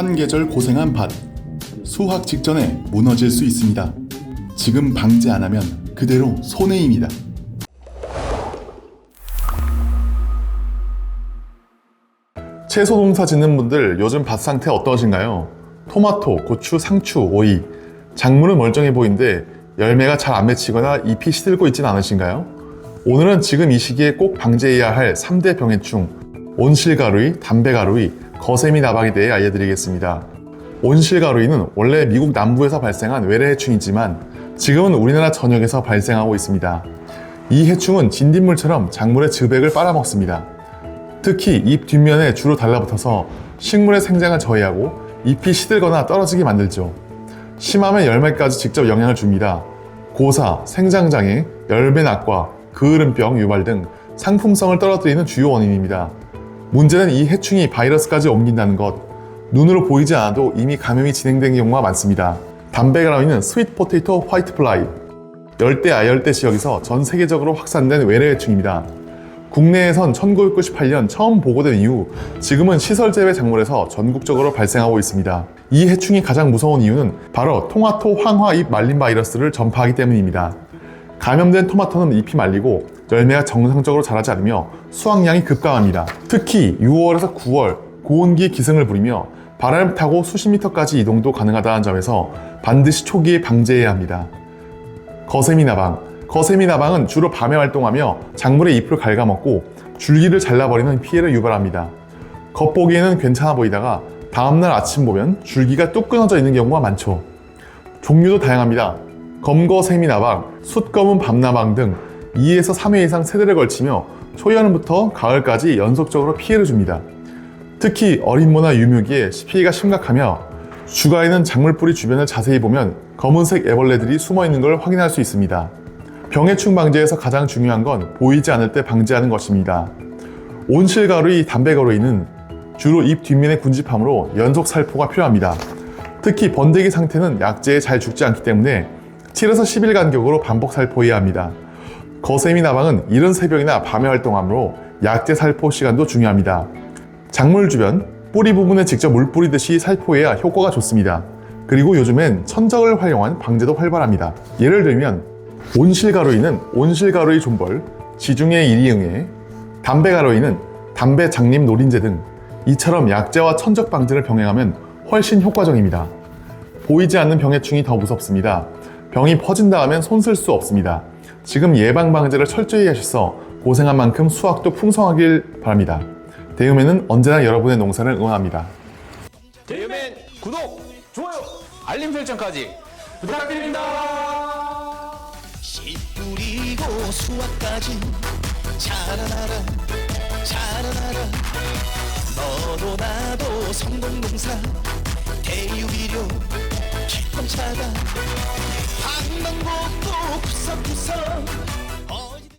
한 계절 고생한 밭. 수확 직전에 무너질 수 있습니다. 지금 방제 안 하면 그대로 손해입니다. 채소 농사 짓는 분들 요즘 밭 상태 어떠신가요? 토마토, 고추, 상추, 오이. 작물은 멀쩡해 보이는데 열매가 잘 안 맺히거나 잎이 시들고 있진 않으신가요? 오늘은 지금 이 시기에 꼭 방제해야 할 3대 병해충, 온실가루이, 담배가루이, 거세미 나방에 대해 알려드리겠습니다. 온실가루이는 원래 미국 남부에서 발생한 외래 해충이지만 지금은 우리나라 전역에서 발생하고 있습니다. 이 해충은 진딧물처럼 작물의 즙액을 빨아먹습니다. 특히 잎 뒷면에 주로 달라붙어서 식물의 생장을 저해하고 잎이 시들거나 떨어지게 만들죠. 심하면 열매까지 직접 영향을 줍니다. 고사, 생장장애, 열매 낙과, 그을음병 유발 등 상품성을 떨어뜨리는 주요 원인입니다. 문제는 이 해충이 바이러스까지 옮긴다는 것. 눈으로 보이지 않아도 이미 감염이 진행된 경우가 많습니다. 담배가라이는 스윗 포테이토 화이트 플라이. 열대 아열대 지역에서 전 세계적으로 확산된 외래 해충입니다. 국내에선 1998년 처음 보고된 이후 지금은 시설 제외 작물에서 전국적으로 발생하고 있습니다. 이 해충이 가장 무서운 이유는 바로 토마토 황화 잎 말린 바이러스를 전파하기 때문입니다. 감염된 토마토는 잎이 말리고 열매가 정상적으로 자라지 않으며 수확량이 급감합니다. 특히 6월에서 9월 고온기의 기승을 부리며 바람을 타고 수십 미터까지 이동도 가능하다는 점에서 반드시 초기에 방제해야 합니다. 거세미 나방. 거세미 나방은 주로 밤에 활동하며 작물의 잎을 갉아먹고 줄기를 잘라버리는 피해를 유발합니다. 겉보기에는 괜찮아 보이다가 다음날 아침 보면 줄기가 뚝 끊어져 있는 경우가 많죠. 종류도 다양합니다. 검거세미 나방, 숫검은 밤나방 등 2에서 3회 이상 세대를 걸치며 초여름부터 가을까지 연속적으로 피해를 줍니다. 특히 어린 모나 유묘기에 피해가 심각하며 주가에는 작물뿌리 주변을 자세히 보면 검은색 애벌레들이 숨어 있는 걸 확인할 수 있습니다. 병해충 방제에서 가장 중요한 건 보이지 않을 때 방제하는 것입니다. 온실가루이, 담배가루이는 주로 잎 뒷면의 군집함으로 연속 살포가 필요합니다. 특히 번데기 상태는 약재에 잘 죽지 않기 때문에 7에서 10일 간격으로 반복 살포해야 합니다. 거세미 나방은 이른 새벽이나 밤에 활동하므로 약재 살포 시간도 중요합니다. 작물 주변 뿌리 부분에 직접 물 뿌리듯이 살포해야 효과가 좋습니다. 그리고 요즘엔 천적을 활용한 방제도 활발합니다. 예를 들면 온실가루이는 온실가루이 존벌, 지중해 일이응해, 담배가루이는 담배 장림 노린재 등 이처럼 약재와 천적 방제를 병행하면 훨씬 효과적입니다. 보이지 않는 병해충이 더 무섭습니다. 병이 퍼진다 하면 손쓸 수 없습니다. 지금 예방 방제를 철저히 하셔서 고생한 만큼 수확도 풍성하길 바랍니다. 대음에는 언제나 여러분의 농사를 응원합니다. 대유맨 구독, 좋아요, 알림 설정까지 부탁드립니다. 씨 뿌리고 수확까지 자라나라 자라나라 너도 나도 성공 농사 대유비료 기쁨차다 방방곡곡 구석구석